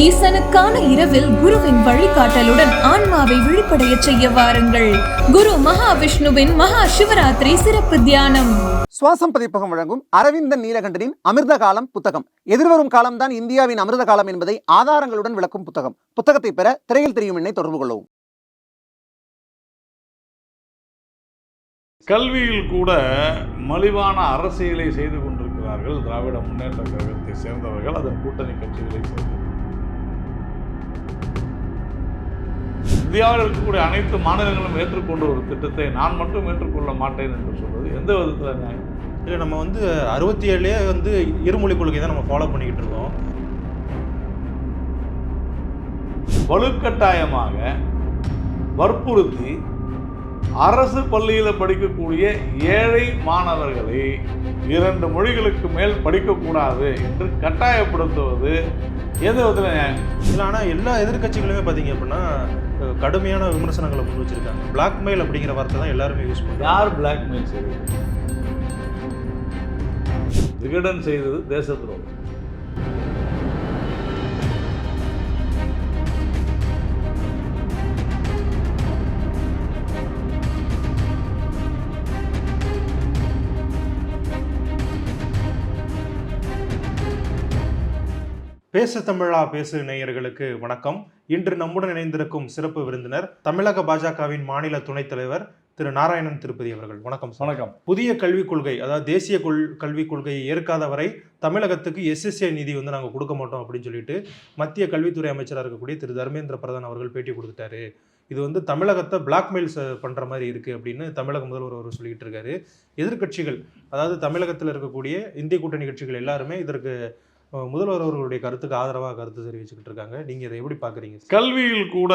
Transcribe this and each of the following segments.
ஈசனுக்கான இரவில் குருவின் வழிகாட்டலுடன் ஆன்மாவை விழிப்படைய செய்ய வாருங்கள். குரு மகாவிஷ்ணுவின் மகா சிவராத்திரி சிறப்பு தியானம். சுவாசம் பதிப்பகம் வழங்கும் அரவிந்தன் நீலகண்டனின் அமிர்த காலம் புத்தகம். எதிர்வரும் காலம்தான் இந்தியாவின் அமிர்த காலம் என்பதை ஆதாரங்களுடன் விளக்கும் புத்தகம். புத்தகத்தை பெற திரையில் தெரியும் எண்ணை தொடர்பு கொள்ளவும். கல்வியில் கூட மலிவான அரசியலை செய்து கொண்டிருக்கிறார்கள் திராவிட முன்னேற்ற கழகத்தை சேர்ந்தவர்கள் அதன் கூட்டணி கட்சிகளை சேர்ந்தவர்கள். இந்தியாவில் இருக்கக்கூடிய அனைத்து மாநிலங்களும் ஏற்றுக்கொண்ட ஒரு திட்டத்தை நான் மட்டும் ஏற்றுக்கொள்ள மாட்டேன் என்று சொல்வது எந்த விதத்தில் நியாயம்? இல்லை நம்ம வந்து அறுபத்தி ஏழுலேயே வந்து இருமொழி கொள்கை தான் நம்ம ஃபாலோ பண்ணிக்கிட்டு இருக்கோம். வலுக்கட்டாயமாக வற்புறுத்தி அரசு பள்ளியில் படிக்கக்கூடிய ஏழை மாணவர்களை இரண்டு மொழிகளுக்கு மேல் படிக்கக்கூடாது என்று கட்டாயப்படுத்துவது எந்த விதத்தில் இல்லை ஆனால் எல்லா எதிர்க்கட்சிகளுமே பார்த்தீங்க அப்படின்னா கடுமையான விமர்சனங்களை முன் வச்சிருக்காங்க. பிளாக்மெயில் அப்படிங்கிற வார்த்தை தான் எல்லாருமே யூஸ் பண்ணுறாங்க யார் பிளாக்மெயில் செய்தது? விகடன் செய்தது தேச துரோகம் பேசு தமிழா பேசு நேயர்களுக்கு வணக்கம். இன்று நம்முடன் இணைந்திருக்கும் சிறப்பு விருந்தினர் தமிழக பாஜகவின் மாநில துணைத் தலைவர் திரு நாராயணன் திருப்பதி அவர்கள். வணக்கம். வணக்கம். புதிய கல்விக் கொள்கை அதாவது தேசிய கொள் கல்விக் கொள்கையை ஏற்காத வரை தமிழகத்துக்கு எஸ்எஸ்ஏ நிதி வந்து நாங்கள் கொடுக்க மாட்டோம் அப்படின்னு சொல்லிட்டு மத்திய கல்வித்துறை அமைச்சராக இருக்கக்கூடிய திரு தர்மேந்திர பிரதான் அவர்கள் பேட்டி கொடுத்துட்டாரு. இது வந்து தமிழகத்தை பிளாக்மெயில் பண்ணுற மாதிரி இருக்குது அப்படின்னு தமிழக முதல்வர் அவர் சொல்லிட்டு இருக்காரு. எதிர்க்கட்சிகள் அதாவது தமிழகத்தில் இருக்கக்கூடிய இந்திய கூட்டணி கட்சிகள் எல்லாருமே இதற்கு முதல்வர் அவர்களுடைய கருத்துக்கு ஆதரவாக கருத்து தெரிவிச்சுக்கிட்டு இருக்காங்க. நீங்கள் இதை எப்படி பார்க்குறீங்க? கல்வியில் கூட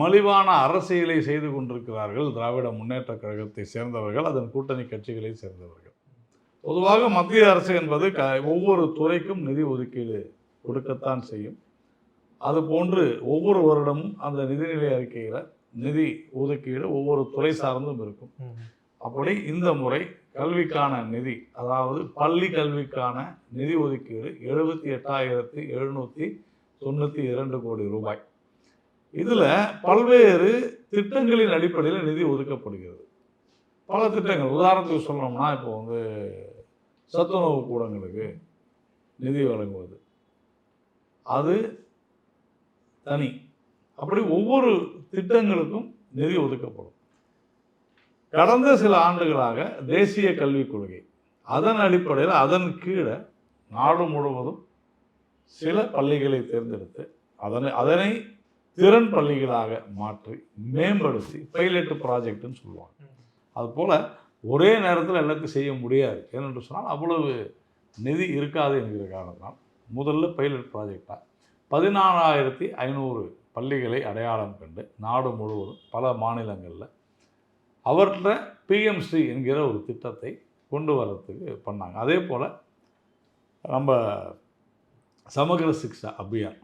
மலிவான அரசியலை செய்து கொண்டிருக்கிறார்கள் திராவிட முன்னேற்ற கழகத்தை சேர்ந்தவர்கள் அதன் கூட்டணி கட்சிகளை சேர்ந்தவர்கள். பொதுவாக மத்திய அரசு என்பது க ஒவ்வொரு துறைக்கும் நிதி ஒதுக்கீடு கொடுக்கத்தான் செய்யும். அதுபோன்று ஒவ்வொரு வருடமும் அந்த நிதிநிலை அறிக்கையில் நிதி ஒதுக்கீடு ஒவ்வொரு துறை சார்ந்தும் இருக்கும். அப்படி இந்த முறை கல்விக்கான நிதி அதாவது பள்ளி கல்விக்கான நிதி ஒதுக்கீடு எழுபத்தி எட்டாயிரத்தி எழுநூற்றி தொண்ணூற்றி இரண்டு கோடி ரூபாய். இதில் பல்வேறு திட்டங்களின் அடிப்படையில் நிதி ஒதுக்கப்படுகிறது. பல திட்டங்கள் உதாரணத்துக்கு சொல்லணும்னா இப்போ வந்து சத்துணவு கூடங்களுக்கு நிதி வழங்குவது. அது தனி. அப்படி ஒவ்வொரு திட்டங்களுக்கும் நிதி ஒதுக்கப்படும். கடந்த சில ஆண்டுகளாக தேசிய கல்விக் கொள்கை அதன் அடிப்படையில் அதன் கீழே நாடு முழுவதும் சில பள்ளிகளை தேர்ந்தெடுத்து அதனை அதனை திறன் பள்ளிகளாக மாற்றி மேம்படுத்தி பைலட் ப்ராஜெக்ட்னு சொல்லுவாங்க. அதுபோல் ஒரே நேரத்தில் எல்லாத்தையும் செய்ய முடியாது. ஏனென்று சொன்னால் அவ்வளவு நிதி இருக்காது என்கிற காரணத்தால் முதல்ல பைலட் ப்ராஜெக்டாக பதினாலாயிரத்தி ஐநூறு பள்ளிகளை அடையாளம் கண்டு நாடு முழுவதும் பல மாநிலங்களில் அவர்கிட்ட பிஎம்சி என்கிற ஒரு திட்டத்தை கொண்டு வர்றதுக்கு பண்ணாங்க. அதே போல் நம்ம சமகர சிக்ஷா அபியான்.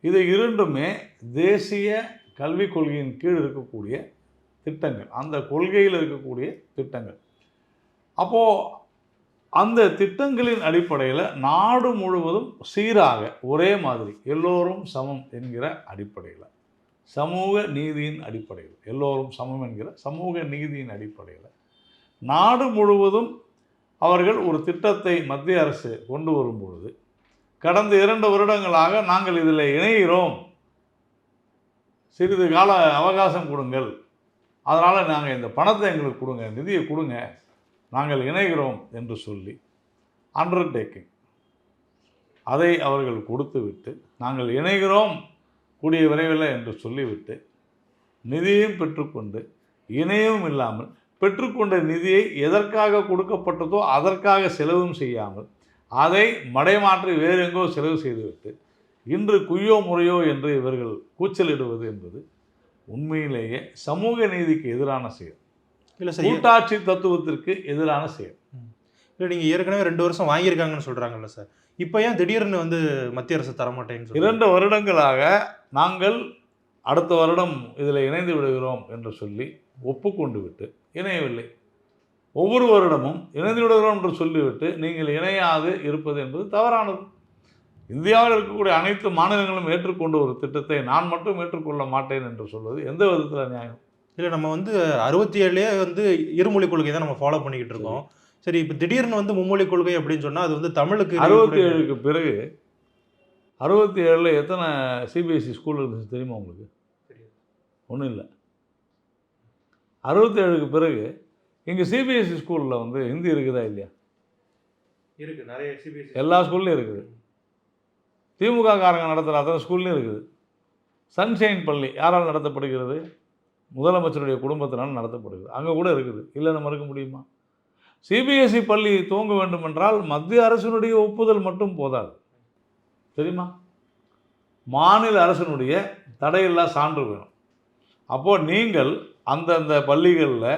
இது இரண்டுமே தேசிய கல்விக் கொள்கையின் கீழ் இருக்கக்கூடிய திட்டங்கள். அந்த கொள்கையில் இருக்கக்கூடிய திட்டங்கள். அப்போது அந்த திட்டங்களின் அடிப்படையில் நாடு முழுவதும் சீராக ஒரே மாதிரி எல்லோரும் சமம் என்கிற அடிப்படையில் சமூக நீதியின் அடிப்படையில் எல்லோரும் சமம் என்கிற சமூக நீதியின் அடிப்படையில் நாடு முழுவதும் அவர்கள் ஒரு திட்டத்தை மத்திய அரசு கொண்டு வரும் பொழுது கடந்த இரண்டு வருடங்களாக நாங்கள் இதில் இணைகிறோம். சிறிது கால அவகாசம் கொடுங்கள். அதனால் நாங்கள் இந்த பணத்தை எங்களுக்கு கொடுங்க நிதியை கொடுங்க நாங்கள் இணைகிறோம் என்று சொல்லி அண்டர்டேக்கிங் அதை அவர்கள் கொடுத்துவிட்டு நாங்கள் இணைகிறோம். கூடிய விரைவில் என்று சொல்லிவிட்டு நிதியையும் பெற்றுக்கொண்டு இணையவும் இல்லாமல் பெற்றுக்கொண்ட நிதியை எதற்காக கொடுக்கப்பட்டதோ அதற்காக செலவும் செய்யாமல் அதை மடைமாற்றி வேறு எங்கோ செலவு செய்துவிட்டு இன்று குய்யோ முறையோ என்று இவர்கள் கூச்சலிடுவது என்பது உண்மையிலேயே சமூக நீதிக்கு எதிரான செயல். இல்லை சார் கூட்டாட்சி தத்துவத்திற்கு எதிரான செயல். இல்லை நீங்கள் ஏற்கனவே ரெண்டு வருஷம் வாங்கியிருக்காங்கன்னு சொல்கிறாங்கல்ல சார். இப்போ ஏன் திடீர்னு வந்து மத்திய அரசு தரமாட்டேன்னு இரண்டு வருடங்களாக நாங்கள் அடுத்த வருடம் இதில் இணைந்து விடுகிறோம் என்று சொல்லி ஒப்புக்கொண்டு விட்டு இணையவில்லை. ஒவ்வொரு வருடமும் இணைந்து விடுகிறோம் என்று சொல்லிவிட்டு நீங்கள் இணையாது இருப்பது என்பது தவறானது. இந்தியாவில் இருக்கக்கூடிய அனைத்து மாநிலங்களும் ஏற்றுக்கொண்ட ஒரு திட்டத்தை நான் மட்டும் ஏற்றுக்கொள்ள மாட்டேன் என்று சொல்வது எந்த விதத்தில் நியாயம்? இல்லை நம்ம வந்து அறுபத்தி ஏழுலேயே வந்து இருமொழி கொள்கை தான் நம்ம ஃபாலோ பண்ணிக்கிட்டு இருக்கோம். சரி. இப்போ திடீர்னு வந்து மும்மொழி கொள்கை அப்படின்னு சொன்னா அது வந்து தமிழுக்கு அறுபத்தி ஏழுக்கு பிறகு அறுபத்தி ஏழில் எத்தனை சிபிஎஸ்சி ஸ்கூல் இருந்துச்சு தெரியுமா உங்களுக்கு? ஒன்றும் இல்லை. அறுபத்தி ஏழுக்கு பிறகு இங்கே சிபிஎஸ்சி ஸ்கூலில் வந்து ஹிந்தி இருக்குதா இல்லையா? இருக்கு நிறைய சிபிஎஸ்சி எல்லா ஸ்கூல்லையும் இருக்குது. திமுக காரங்க நடத்துகிற அத்தனை ஸ்கூல்லையும் இருக்குது. சன்ஷைன் பள்ளி யாரால் நடத்தப்படுகிறது? முதலமைச்சருடைய குடும்பத்தினால் நடத்தப்படுகிறது. அங்கே கூட இருக்குது. இல்லைன்னு மறுக்க முடியுமா? சிபிஎஸ்சி பள்ளி துவங்க வேண்டும் என்றால் மத்திய அரசினுடைய ஒப்புதல் மட்டும் போதாது. தெரியுமா? மாநில அரசினுடைய தடையில்லா சான்று வேணும். அப்போது நீங்கள் அந்தந்த பள்ளிகளில்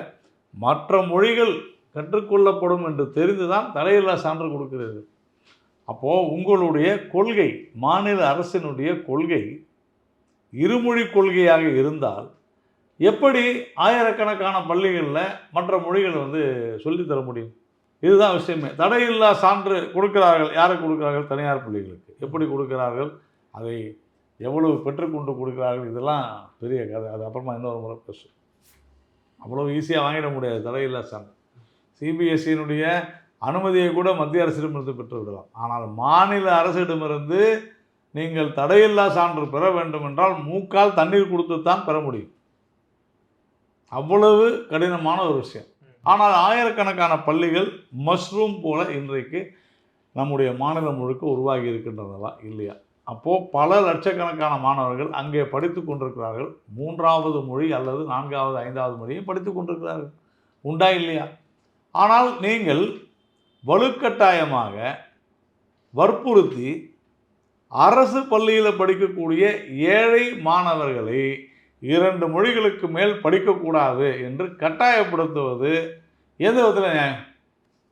மற்ற மொழிகள் கற்றுக்கொள்ளப்படும் என்று தெரிந்து தான் தடையில்லா சான்று கொடுக்கிறது அப்போது உங்களுடைய கொள்கை மாநில அரசினுடைய கொள்கை இருமொழி கொள்கையாக இருந்தால் எப்படி ஆயிரக்கணக்கான பள்ளிகளில் மற்ற மொழிகள் வந்து சொல்லித் தர முடியும்? இதுதான் விஷயமே. தடையில்லா சான்று கொடுக்கிறார்கள். யாருக்கு கொடுக்கிறார்கள்? தனியார் பள்ளிகளுக்கு. எப்படி கொடுக்கிறார்கள்? அதை எவ்வளவு பெற்றுக்கொண்டு கொடுக்கிறார்கள்? இதெல்லாம் பெரிய கதை. அது அப்புறமா இன்னொரு முறை பேசும் அவ்வளோ ஈஸியாக வாங்கிட முடியாது. தடையில்லா சான்று. சிபிஎஸ்சியினுடைய அனுமதியை கூட மத்திய அரசிடமிருந்து பெற்று விடலாம் ஆனால் மாநில அரசிடமிருந்து நீங்கள் தடையில்லா சான்று பெற வேண்டும் என்றால் மூக்கால் தண்ணீர் கொடுத்து தான் பெற முடியும். அவ்வளவு கடினமான ஒரு விஷயம். ஆனால் ஆயிரக்கணக்கான பள்ளிகள் மஷ்ரூம் போல இன்றைக்கு நம்முடைய மாநிலம் முழுக்க உருவாகி இருக்கின்றனவா இல்லையா? அப்போது பல லட்சக்கணக்கான மாணவர்கள் அங்கே படித்து கொண்டிருக்கிறார்கள். மூன்றாவது மொழி அல்லது நான்காவது ஐந்தாவது மொழியும் படித்து கொண்டிருக்கிறார்கள். உண்டா இல்லையா? ஆனால் நீங்கள் வலுக்கட்டாயமாக வற்புறுத்தி அரசு பள்ளியில் படிக்கக்கூடிய ஏழை மாணவர்களை இரண்டு மொழிகளுக்கு மேல் படிக்கக்கூடாது என்று கட்டாயப்படுத்துவது எந்த விதத்தில் நியாயம்?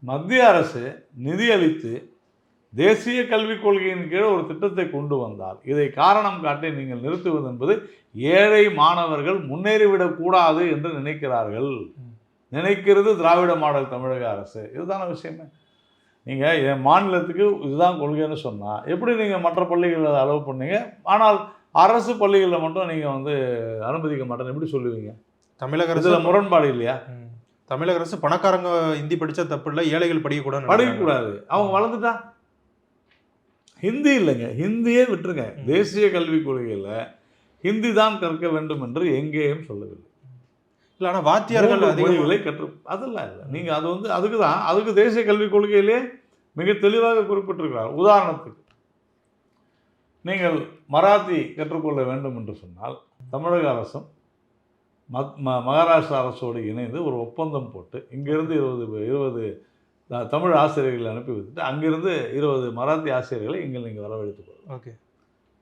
மத்திய அரசு நிதி அளித்து தேசிய கல்விக் கொள்கையின் கீழ் ஒரு திட்டத்தை கொண்டு வந்தால் இதை காரணம் காட்டி நீங்கள் நிறுத்துவது என்பது ஏழை மாணவர்கள் முன்னேறிவிடக்கூடாது என்று நினைக்கிறார்கள். நினைக்கிறது திராவிட மாடல் தமிழக அரசு. இதுதான விஷயமே. நீங்கள் என் மாநிலத்துக்கு இதுதான் கொள்கைன்னு சொன்னால் எப்படி நீங்கள் மற்ற பள்ளிகளில் அதை அலோவ் பண்ணீங்க? ஆனால் அரசு பள்ளிகளில் மட்டும் நீங்கள் வந்து அனுமதிக்க மாட்டேன்னு எப்படி சொல்லுவீங்க? தமிழக அரசு முரண்பாடு இல்லையா. தமிழக அரசு பணக்காரங்க ஹிந்தி படிச்சா தப்பு இல்லை ஏழைகள் படிக்கக்கூடாது படிக்கக்கூடாது. அவங்க வளர்ந்துட்டா? ஹிந்தி இல்லைங்க. ஹிந்தியே விட்டுருங்க. தேசிய கல்விக் கொள்கையில் ஹிந்தி தான் கற்க வேண்டும் என்று எங்கேயும் சொல்லவில்லை. இல்லை ஆனால் வாத்தியார்கள் மொழிகளை கற்று அதெல்லாம் இல்லை. நீங்கள் அது வந்து அதுக்கு தான் அதுக்கு தேசிய கல்விக் கொள்கையிலே மிக தெளிவாக குறிப்பிட்டிருக்கிறார். உதாரணத்துக்கு நீங்கள் மராத்தி கற்றுக்கொள்ள வேண்டும் என்று சொன்னால் தமிழக அரசும் மத் ம மகாராஷ்டிரா அரசோடு இணைந்து ஒரு ஒப்பந்தம் போட்டு இங்கிருந்து இருபது இருபது தமிழ் ஆசிரியர்களை அனுப்பி வைத்துட்டு அங்கிருந்து இருபது மராத்தி ஆசிரியர்களை இங்கே நீங்கள் வரவழைத்துக் கொள்ளலாம். ஓகே.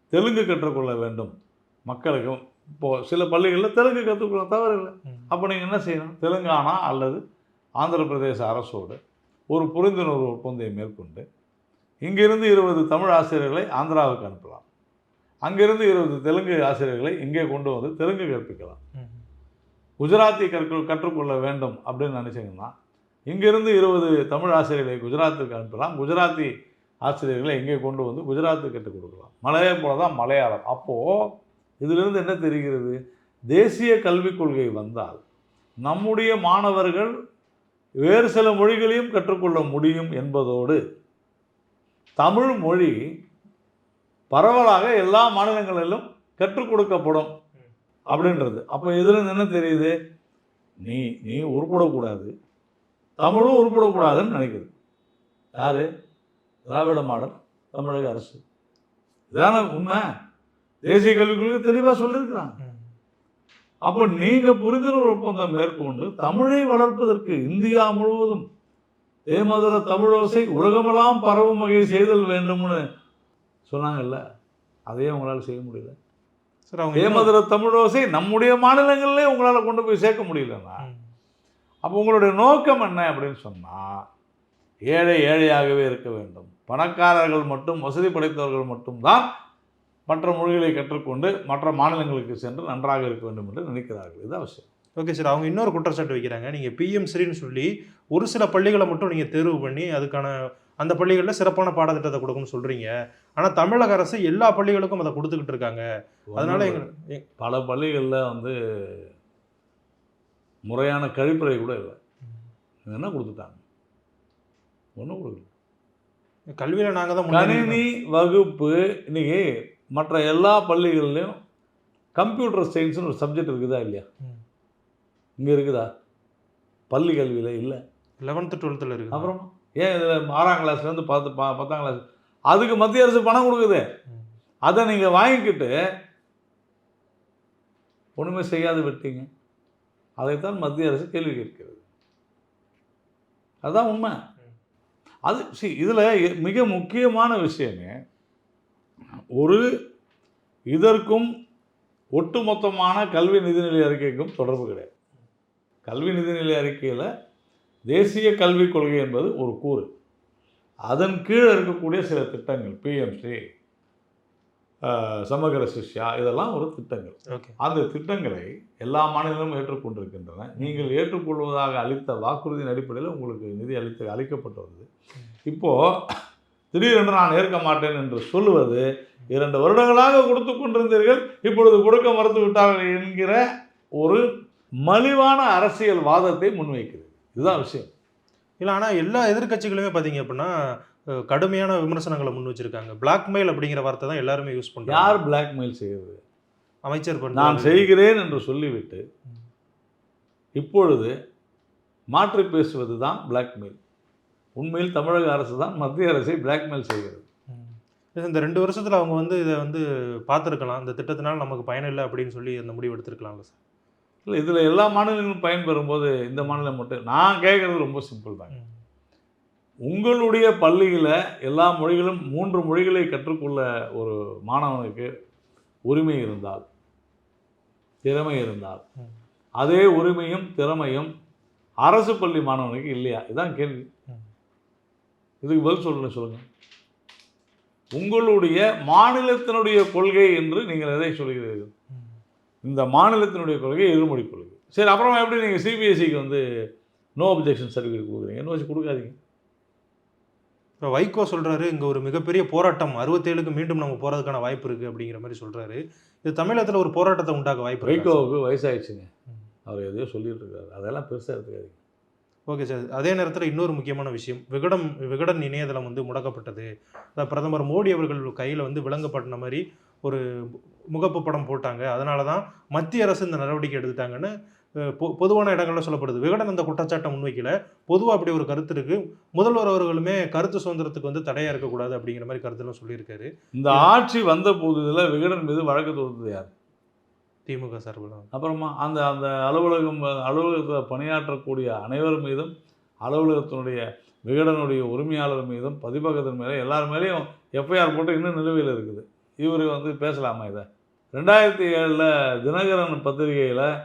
தெலுங்கு கற்றுக்கொள்ள வேண்டும் மக்களுக்கு. இப்போது சில பள்ளிகளில் தெலுங்கு கற்றுக்கொள்ள தவறில்லை. அப்போ நீங்கள் என்ன செய்யணும்? தெலுங்கானா அல்லது ஆந்திர பிரதேச அரசோடு ஒரு புரிந்துணர்வு ஒப்பந்தத்தை மேற்கொண்டு இங்கிருந்து இருபது தமிழ் ஆசிரியர்களை ஆந்திராவுக்கு அனுப்பலாம். அங்கிருந்து இருபது தெலுங்கு ஆசிரியர்களை இங்கே கொண்டு வந்து தெலுங்கு கற்பிக்கலாம். குஜராத்தி கற்க கற்றுக்கொள்ள வேண்டும் அப்படின்னு நினச்சிங்கன்னா இங்கிருந்து இருபது தமிழ் ஆசிரியர்களை குஜராத்துக்கு அனுப்பலாம். குஜராத்தி ஆசிரியர்களை இங்கே கொண்டு வந்து குஜராத்து கற்றுக் கொடுக்கலாம். மலையை போல தான் மலையாளம். அப்போது இதிலிருந்து என்ன தெரிகிறது? தேசிய கல்விக் கொள்கை வந்தால் நம்முடைய மாணவர்கள் வேறு சில மொழிகளையும் கற்றுக்கொள்ள முடியும் என்பதோடு தமிழ் மொழி பரவலாக எல்லா மாநிலங்களிலும் கற்றுக் கொடுக்கப்படும் அப்படின்றது. அப்போ இதில் என்ன தெரியுது? நீ நீ உருப்படக்கூடாது. தமிழும் உருப்படக்கூடாதுன்னு நினைக்குது. யார்? திராவிட மாடல் தமிழக அரசு. இதான உண்மை. தேசிய கல்விக் தெளிவாக சொல்லியிருக்கிறாங்க. அப்போ நீங்கள் புரிந்துணர்வு ஒப்பந்தம் மேற்கொண்டு தமிழை வளர்ப்பதற்கு இந்தியா முழுவதும் தேமதுர தமிழோசை உலகமெல்லாம் பரவும் வகையில் செய்தல் வேண்டும்னு சொன்னாங்கல்ல அதையே உங்களால் செய்ய முடியல. சார் அவங்க தேமதுர தமிழோசை நம்முடைய மாநிலங்களிலே உங்களால் கொண்டு போய் சேர்க்க முடியலன்னா ம். அப்போ உங்களுடைய நோக்கம் என்ன அப்படின்னு சொன்னால் ஏழை ஏழையாகவே இருக்க வேண்டும். பணக்காரர்கள் மட்டும் வசதி படைத்தவர்கள் மட்டும்தான் மற்ற மொழிகளை கற்றுக்கொண்டு மற்ற மாநிலங்களுக்கு சென்று நன்றாக இருக்க வேண்டும் என்று நினைக்கிறார்கள். இது அவசியம். ஓகே சார் அவங்க இன்னொரு குற்றச்சாட்டு வைக்கிறாங்க. நீங்கள் பிஎம் ஸ்ரீன்னு சொல்லி ஒரு சில பள்ளிகளை மட்டும் நீங்கள் தேர்வு பண்ணி அதுக்கான அந்த பள்ளிகளில் சிறப்பான பாடத்திட்டத்தை கொடுக்கணும்னு சொல்றீங்க. ஆனா தமிழக அரசு எல்லா பள்ளிகளுக்கும் அதை கொடுத்துக்கிட்டு இருக்காங்க. அதனால எங்க எ- பல பள்ளிகளில் வந்து முறையான கழிப்பறை கூட இல்லை. என்ன கொடுத்துட்டாங்க? ஒன்றும் கொடுக்கல. கல்வியில நாங்க தான் கணினி வகுப்பு இன்னைக்கு மற்ற எல்லா பள்ளிகள்லையும் கம்ப்யூட்டர் சயின்ஸ்னு ஒரு சப்ஜெக்ட் இருக்குதா இல்லையா. இங்கே இருக்குதா? பள்ளி கல்வியில் இல்லை. லெவன்த்து டுவெல்த்தில் இருக்கு அப்புறம் ஏன் இதில் ஆறாம் கிளாஸ்லேருந்து பத்து ப பத்தாம் கிளாஸ் அதுக்கு மத்திய அரசு பணம் கொடுக்குது. அதை நீங்கள் வாங்கிக்கிட்டு ஒன்றுமே செய்யாது விட்டீங்க. அதைத்தான் மத்திய அரசு கேள்வி கேட்கிறது. அதுதான் உண்மை. அது see இதில் மிக முக்கியமான விஷயமே ஒரு இதற்கும் ஒட்டுமொத்தமான கல்வி நிதிநிலை அறிக்கைக்கும் தொடர்பு கிடையாது. கல்வி நிதிநிலை அறிக்கையில் தேசிய கல்விக் கொள்கை என்பது ஒரு கூறு. அதன் கீழே இருக்கக்கூடிய சில திட்டங்கள் பிஎம்சி சமகர சிஷ்யா இதெல்லாம் ஒரு திட்டங்கள். அந்த திட்டங்களை எல்லா மாநிலங்களும் ஏற்றுக்கொண்டிருக்கின்றன. நீங்கள் ஏற்றுக்கொள்வதாக அளித்த வாக்குறுதியின் அடிப்படையில் உங்களுக்கு நிதி அளித்து அளிக்கப்பட்டு வருது இப்போ திடீரென்று நான் ஏற்க மாட்டேன் என்று சொல்லுவது இரண்டு வருடங்களாக கொடுத்து கொண்டிருந்தீர்கள் இப்பொழுது கொடுக்க மறுத்து விட்டார்கள் என்கிற ஒரு மலிவான அரசியல் வாதத்தை முன்வைக்கிறது. இதுதான் விஷயம். இல்லை ஆனால் எல்லா எதிர்க்கட்சிகளுமே பார்த்தீங்க அப்படின்னா கடுமையான விமர்சனங்களை முன் வச்சிருக்காங்க. பிளாக்மெயில் அப்படிங்கிற வார்த்தை தான் எல்லாருமே யூஸ் பண்றாங்க. யார் பிளாக்மெயில் செய்கிறது அமைச்சர் நான். செய்கிறேன் என்று சொல்லிவிட்டு இப்பொழுது மாற்றி பேசுவது தான் பிளாக்மெயில் உண்மையில் தமிழக அரசு தான் மத்திய அரசை பிளாக்மெயில் செய்கிறது. இந்த ரெண்டு வருஷத்துல அவங்க வந்து இதை வந்து பார்த்துருக்கலாம். இந்த திட்டத்தினால நமக்கு பயன் இல்லை அப்படின்னு சொல்லி அந்த முடிவு எடுத்திருக்கலாம்ல சார்? இல்லை இதில் எல்லா மாநிலங்களும் பயன்பெறும்போது இந்த மாநிலம் மட்டும் நான் கேட்குறது ரொம்ப சிம்பிள் தான் ம். உங்களுடைய பள்ளியில் எல்லா மொழிகளும் மூன்று மொழிகளை கற்றுக்கொள்ள ஒரு மாணவனுக்கு உரிமை இருந்தால் திறமை இருந்தால். அதே உரிமையும் திறமையும் அரசு பள்ளி மாணவனுக்கு இல்லையா இதான் கேள்வி. இதுக்கு பதில் சொல்லுங்க சொல்லுங்க உங்களுடைய மாநிலத்தினுடைய கொள்கை என்று நீங்கள் எதை சொல்கிறீர்கள். இந்த மாநிலத்தினுடைய கொள்கை இருமொழி கொள்கை. சரி அப்புறமா எப்படி நீங்கள் சிபிஎஸ்சிக்கு வந்து நோ அப்ஜெக்ஷன் சர்டிஃபிகேட் கொடுக்குறீங்க? என்ன வச்சு கொடுக்காதீங்க. இப்போ வைகோ சொல்றாரு இங்க ஒரு மிகப்பெரிய போராட்டம் அறுபத்தேழுக்கு மீண்டும் நம்ம போறதுக்கான வாய்ப்பு இருக்கு அப்படிங்கிற மாதிரி சொல்றாரு. இது தமிழகத்துல ஒரு போராட்டத்தை உண்டாக்க வாய்ப்பு? வைகோவுக்கு வயசாயிடுச்சுங்க. ம். அவர் எதையோ சொல்லிட்டு இருக்காரு. அதெல்லாம் பெருசாக எடுத்துக்காதீங்க. Okay sir. அதே நேரத்தில் இன்னொரு முக்கியமான விஷயம். விகடன் விகடன் இணையதளம் வந்து முடக்கப்பட்டது. பிரதமர் மோடி அவர்கள் கையில் வந்து விளங்கப்பட்ட மாதிரி ஒரு முகப்பு படம் போட்டாங்க. அதனால தான் மத்திய அரசு இந்த நடவடிக்கை எடுத்துட்டாங்கன்னு பொ- பொதுவான இடங்கள்ல சொல்லப்படுது. விகடன் அந்த குற்றச்சாட்டை முன்வைக்கல பொதுவாக அப்படி ஒரு கருத்து இருக்கு. முதல்வர் அவர்களுமே கருத்து சுதந்திரத்துக்கு வந்து தடையா இருக்கக்கூடாது அப்படிங்கிற மாதிரி கருத்துலாம் சொல்லியிருக்காரு. இந்த ஆட்சி வந்த போதில் விகடன் மீது வழக்கு தொடுத்தது யார்? திமுக சார்பில் அப்புறமா அந்த அந்த அலுவலகம் அலுவலகத்தில் பணியாற்றக்கூடிய அனைவர் மீதும் அலுவலகத்தினுடைய விகடனுடைய உரிமையாளர் மீதும் பதிப்பகத்தின் மேலே எல்லார் மேலேயும் எஃப்ஐஆர் போட்டு இன்னும் நிலுவையில் இருக்குது. இவர் வந்து பேசலாமா இதை? ரெண்டாயிரத்தி ஏழில் தினகரன் பத்திரிகையில்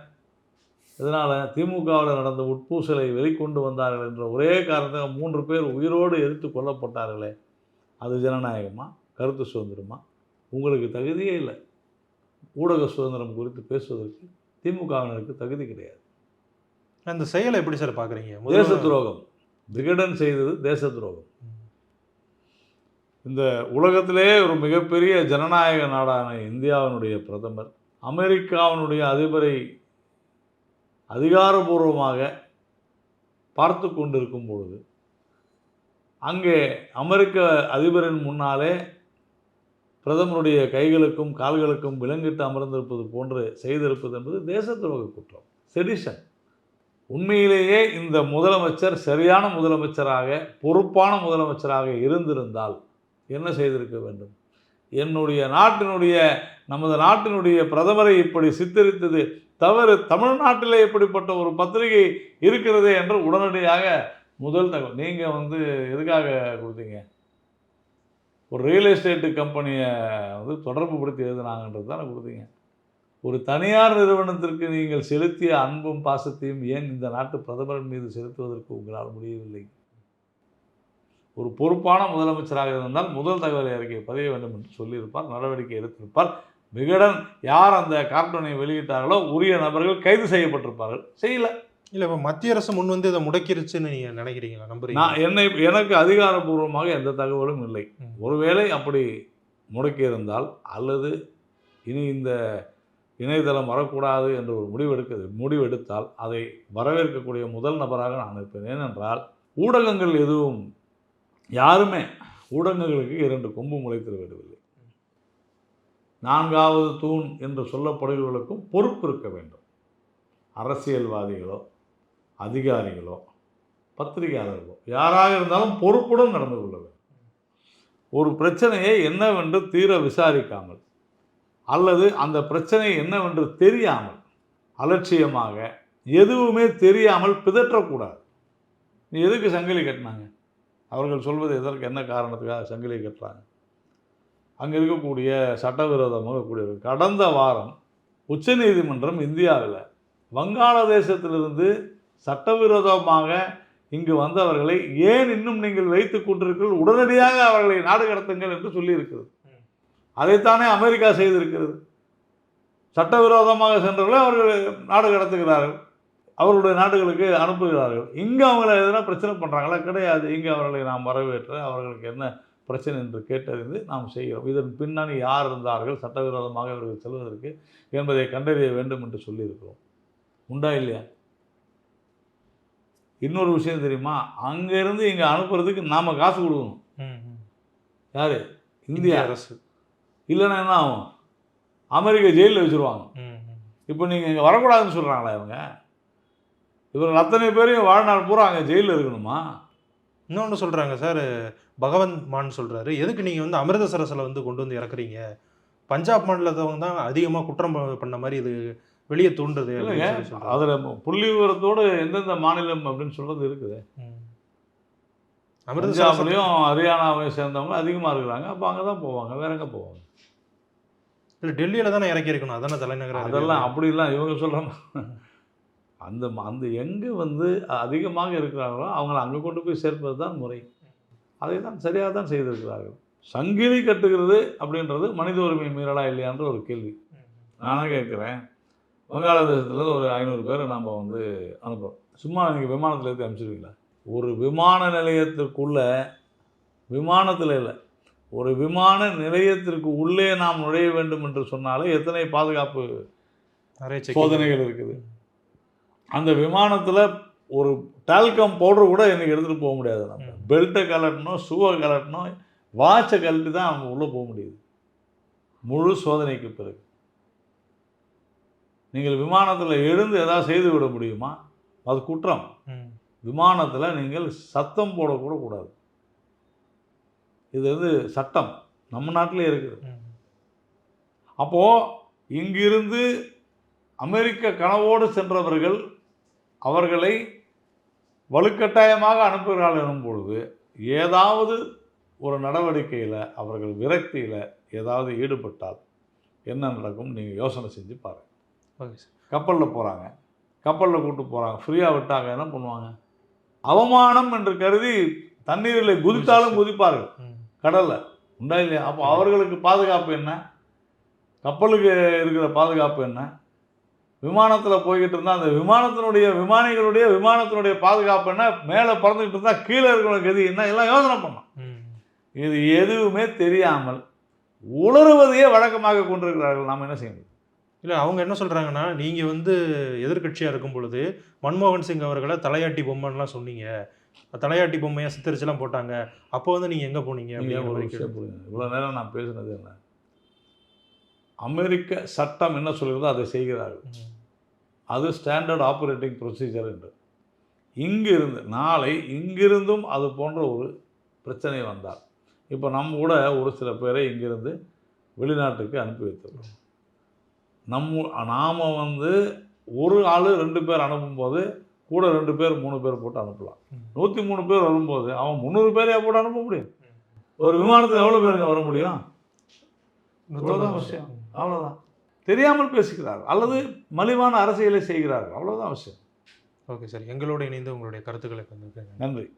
இதனால் திமுகவில் நடந்த உட்பூசலை வெளிக்கொண்டு வந்தார்கள் என்ற ஒரே காரணத்துக்கு மூன்று பேர் உயிரோடு எரித்து கொல்லப்பட்டார்களே. அது ஜனநாயகமா? கருத்து சுதந்திரமா? உங்களுக்கு தகுதியே இல்லை. ஊடக சுதந்திரம் குறித்து பேசுவதற்கு திமுகவினருக்கு தகுதி கிடையாது. அந்த செயலை எப்படி சார் பார்க்குறீங்க? தேச துரோகம். விகடன் செய்தது தேச துரோகம். இந்த உலகத்திலே ஒரு மிகப்பெரிய ஜனநாயக நாடான இந்தியாவினுடைய பிரதமர் அமெரிக்காவினுடைய அதிபரை அதிகாரபூர்வமாக பார்த்து கொண்டிருக்கும் பொழுது அங்கே அமெரிக்க அதிபரின் முன்னாலே பிரதமருடைய கைகளுக்கும் கால்களுக்கும் விலங்கிட்டு அமர்ந்திருப்பது போன்று செய்திருப்பது என்பது தேச துரோக குற்றம் செடிஷன் உண்மையிலேயே இந்த முதலமைச்சர் சரியான முதலமைச்சராக பொறுப்பான முதலமைச்சராக இருந்திருந்தால் என்ன செய்திருக்க வேண்டும்? என்னுடைய நாட்டினுடைய நமது நாட்டினுடைய பிரதமரை இப்படி சித்தரித்தது தவறு தமிழ்நாட்டிலே இப்படிப்பட்ட ஒரு பத்திரிகை இருக்கிறதே என்று உடனடியாக முதல் தகவல். நீங்கள் வந்து எதுக்காக கொடுத்தீங்க? ஒரு ரியல் எஸ்டேட்டு கம்பெனியை வந்து தொடர்பு படுத்தி எழுதுனாங்கன்றது தானே கொடுத்தீங்க. ஒரு தனியார் நிறுவனத்திற்கு நீங்கள் செலுத்திய அன்பும் பாசத்தையும் ஏன் இந்த நாட்டு பிரதமரின் மீது செலுத்துவதற்கு உங்களால் முடியவில்லை? ஒரு பொறுப்பான முதலமைச்சராக இருந்தால் முதல் தகவலை அறிக்கை பதிய வேண்டும் என்று சொல்லியிருப்பார் நடவடிக்கை எடுத்திருப்பார். விகடன் யார் அந்த கார்ட்டூனை வெளியிட்டார்களோ உரிய நபர்கள் கைது செய்யப்பட்டிருப்பார்கள். செய்யல. இல்ல இப்ப மத்திய அரசு முன் வந்து இதை முடக்கிருச்சுன்னு நீங்க நினைக்கிறீங்களா? நம்புறீங்க நான் என்னை எனக்கு அதிகாரப்பூர்வமாக எந்த தகவலும் இல்லை. ஒருவேளை அப்படி முடக்கியிருந்தால் அல்லது இனி இந்த இணையதளம் வரக்கூடாது என்று ஒரு முடிவெடுக்க முடிவெடுத்தால் அதை வரவேற்கக்கூடிய முதல் நபராக நான் இருப்பேன். ஏனென்றால் ஊடகங்கள் எதுவும் யாருமே ஊடகங்களுக்கு இரண்டு கொம்பு முளைத்திட விடவில்லை நான்காவது தூண் என்று சொல்லப்படுகிறவர்களுக்கும் பொறுப்பு இருக்க வேண்டும். அரசியல்வாதிகளோ அதிகாரிகளோ பத்திரிகையாளர்களோ யாராக இருந்தாலும் பொறுப்புடன் நடந்து கொள்ள வேண்டும். ஒரு பிரச்சனையை என்னவென்று தீர விசாரிக்காமல் அல்லது அந்த பிரச்சனை என்னவென்று தெரியாமல் அலட்சியமாக எதுவுமே தெரியாமல் பிதற்றக்கூடாது. நீ எதுக்கு சங்கிலி கட்டினாங்க? அவர்கள் சொல்வது எதற்கு என்ன காரணத்துக்காக சங்கிலி கட்டுறாங்க? அங்கே இருக்கக்கூடிய சட்டவிரோதமாக கூடிய கடந்த வாரம் உச்சநீதிமன்றம் இந்தியாவில் வங்காளதேசத்திலிருந்து சட்டவிரோதமாக இங்கு வந்தவர்களை ஏன் இன்னும் நீங்கள் வைத்து கொண்டிருக்கிறீர்கள்? உடனடியாக அவர்களை நாடு கடத்துங்கள் என்று சொல்லியிருக்கிறது. அதைத்தானே அமெரிக்கா செய்திருக்கிறது. சட்டவிரோதமாக சென்றவர்களை அவர்கள் நாடு கடத்துகிறார்கள். அவர்களுடைய நாடுகளுக்கு அனுப்புகிறார்கள். இங்கே அவங்கள எதனா பிரச்சனை பண்ணுறாங்களா கிடையாது. இங்கே அவர்களை நாம் வரவேற்று அவர்களுக்கு என்ன பிரச்சனை என்று கேட்டறிந்து நாம் செய்கிறோம். இதன் பின்னணி யார் இருந்தார்கள்? சட்டவிரோதமாக இவர்கள் செல்வதற்கு என்பதை கண்டறிய வேண்டும் என்று சொல்லியிருக்கிறோம். உண்டா இல்லையா? இன்னொரு விஷயம் தெரியுமா? அங்கேருந்து இங்கே அனுப்புறதுக்கு நாம் காசு கொடுக்கணும். யார்? இந்திய. அரசு. இல்லைன்னா என்ன ஆகும்? அமெரிக்க ஜெயிலில் வச்சுருவாங்க. இப்போ நீங்கள் இங்கே வரக்கூடாதுன்னு சொல்கிறாங்களா இவங்க? இவர்கள் அத்தனை பேரையும் வாழ்நாள் பூரா அங்கே ஜெயிலில் இருக்கணுமா? இன்னொன்னு சொல்றாங்க சார் பகவந்த் மான் சொல்றாரு எதுக்கு நீங்க வந்து அமிர்தசரஸில் வந்து கொண்டு வந்து இறக்குறீங்க? பஞ்சாப் மாநிலத்தவங்க தான் அதிகமா குற்றம் பண்ண மாதிரி இது வெளியே தூண்டுது. அதில் புள்ளி விவரத்தோடு எந்தெந்த மாநிலம் அப்படின்னு சொல்கிறது இருக்குது. ம். அமிர்தசரஸ் பஞ்சாப்லேயும் ஹரியானாவை சேர்ந்தவங்க அதிகமாக இருக்கிறாங்க அப்போ அங்கே தான் போவாங்க வேற எங்கே போவாங்க? இல்ல டெல்லியில தானே இறக்கி இருக்கணும் அதானே தலைநகரம் அதெல்லாம் அப்படிலாம் இவங்க சொல்கிறாங்க அந்த அந்த எங்கே வந்து அதிகமாக இருக்கிறார்களோ அவங்கள அங்கே கொண்டு போய் சேர்ப்பது தான் முறை. அதை தான் சரியாக தான் செய்திருக்கிறார்கள். சங்கிலி கட்டுகிறது அப்படின்றது மனித உரிமை மீறலா இல்லையான்ற ஒரு கேள்வி. நானே கேட்குறேன். வங்காளதேசத்தில் ஒரு ஐநூறு பேரை நம்ம வந்து அனுப்புகிறோம் சும்மா நீங்கள் விமானத்தில் ஏற்றி அனுப்பிச்சிருவீங்களா? ஒரு விமான நிலையத்திற்குள்ள விமானத்தில் இல்லை. ஒரு விமான நிலையத்திற்கு உள்ளே நாம் நுழைய வேண்டும் என்று சொன்னாலே எத்தனை பாதுகாப்பு. சோதனைகள் இருக்குது. அந்த விமானத்தில் ஒரு டால்கம் பவுடர் கூட எனக்கு எடுத்துகிட்டு போக முடியாது. நம்ம. பெல்ட்டை கலட்டணும் ஷூவை கலட்டணும் வாட்சை கழட்டி தான் அவங்க உள்ளே போக முடியுது. முழு சோதனைக்கு பிறகு. நீங்கள் விமானத்தில் எழுந்து ஏதாவது செய்து விட முடியுமா? அது குற்றம். விமானத்தில் நீங்கள் சத்தம் போடக்கூட கூடாது. இது வந்து சட்டம். நம்ம நாட்டிலே இருக்குது. அப்போது இங்கிருந்து அமெரிக்க கனவோடு சென்றவர்கள் அவர்களை வலுக்கட்டாயமாக அனுப்புகிறார்கள் எனும் பொழுது ஏதாவது ஒரு நடவடிக்கையில் அவர்கள் விரக்தியில் ஏதாவது ஈடுபட்டால் என்ன நடக்கும்? நீங்கள் யோசனை செஞ்சு பாருங்கள் ஓகே சார். கப்பலில் போகிறாங்க கப்பலில் கூட்டு போகிறாங்க ஃப்ரீயாக விட்டாங்க. என்ன பண்ணுவாங்க? அவமானம் என்று கருதி தண்ணீரில் குதித்தாலும் குதிப்பார்கள். கடல்ல. உண்டா இல்லையா? அப்போ அவர்களுக்கு பாதுகாப்பு என்ன? கப்பலுக்கு இருக்கிற பாதுகாப்பு என்ன? விமானத்தில் போய்கிட்டு இருந்தால் அந்த விமானத்தினுடைய விமானிகளுடைய விமானத்தினுடைய பாதுகாப்பு என்ன? மேலே பறந்துக்கிட்டு இருந்தால் கீழே இருக்கிற கதி என்ன? எல்லாம் யோசனை பண்ணோம். இது எதுவுமே தெரியாமல் உளறுவதையே வழக்கமாக கொண்டிருக்கிறார்கள். நாம் என்ன செய்யணும் இல்ல அவங்க என்ன சொல்றாங்கன்னா நீங்க வந்து எதிர்க்கட்சியா இருக்கும் பொழுது மன்மோகன் சிங் அவர்களை தலையாட்டி பொம்மைலாம் சொன்னீங்க. தலையாட்டி பொம்மையா சித்தரிச்செல்லாம் போட்டாங்க. அப்போ வந்து நீங்க எங்க போனீங்க? நீங்கள். புரியுங்க இவ்வளோ நேரம் நான் பேசுனது என்ன அமெரிக்க சட்டம் என்ன சொல்கிறதோ அதை செய்கிறார்கள். அது ஸ்டாண்டர்ட் ஆப்ரேட்டிங் ப்ரொசீஜர் என்று. இங்கிருந்து நாளை இங்கிருந்தும் அது போன்ற ஒரு பிரச்சனை வந்தால் இப்போ நம்ம கூட ஒரு சில பேரை இங்கிருந்து வெளிநாட்டுக்கு அனுப்பி வைத்திருக்கோம் நம்ம நாம் வந்து ஒரு ஆள் ரெண்டு பேர் அனுப்பும்போது கூட ரெண்டு பேர் மூணு பேர் போட்டு அனுப்பலாம். நூற்றி மூணு பேர் வரும்போது அவன் முந்நூறு பேரையா போட்டு அனுப்ப முடியும்? ஒரு விமானத்தில் எவ்வளோ பேருங்க வர முடியும்? இவ்வளோதான் விஷயம். அவ்வளோதான் தெரியாமல் பேசுகிறார்கள். அல்லது மலிவான அரசியலை செய்கிறார்கள். அவ்வளோதான் விஷயம். Okay sir. எங்களோட இணைந்து உங்களுடைய கருத்துக்களை வந்து நன்றி.